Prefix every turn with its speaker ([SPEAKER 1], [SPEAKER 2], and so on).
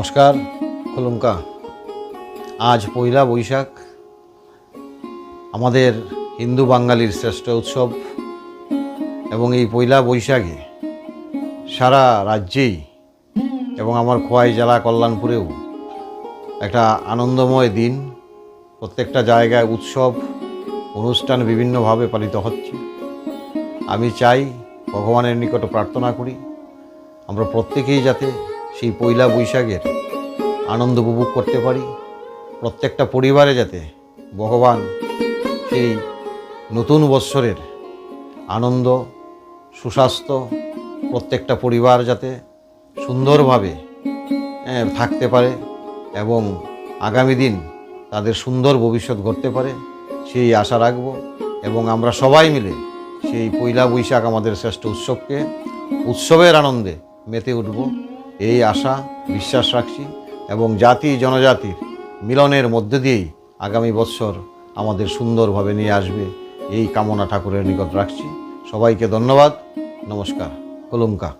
[SPEAKER 1] নমস্কার, কলঙ্কা। আজ পয়লা বৈশাখ। আমাদের হিন্দু বাঙালির শ্রেষ্ঠ উৎসব। এবং এই পয়লা বৈশাখে সারা রাজ্যেই এবং আমার খোয়াই জেলা কল্যাণপুরেও একটা আনন্দময় দিন, প্রত্যেকটা জায়গায় উৎসব, অনুষ্ঠান বিভিন্নভাবে পালিত হচ্ছে। আমি চাই, ভগবানের নিকট প্রার্থনা করি, আমরা প্রত্যেকেই যাতে সেই পয়লা বৈশাখের আনন্দ উপভোগ করতে পারি। প্রত্যেকটা পরিবারে যাতে ভগবান সেই নতুন বৎসরের আনন্দ, সুস্বাস্থ্য প্রত্যেকটা পরিবার যাতে সুন্দরভাবে থাকতে পারে এবং আগামী দিন তাদের সুন্দর ভবিষ্যৎ গড়তে পারে, সেই আশা রাখব এবং আমরা সবাই মিলে সেই পয়লা বৈশাখ আমাদের শ্রেষ্ঠ উৎসবকে, উৎসবের আনন্দে মেতে উঠব। এই আশা বিশ্বাস রাখছি এবং জাতি জনজাতির মিলনের মধ্যে দিয়েই আগামী বৎসর আমাদের সুন্দরভাবে নিয়ে আসবে। এই কামনা ঠাকুরের নিকট রাখছি। সবাইকে ধন্যবাদ। নমস্কার। কলমকা।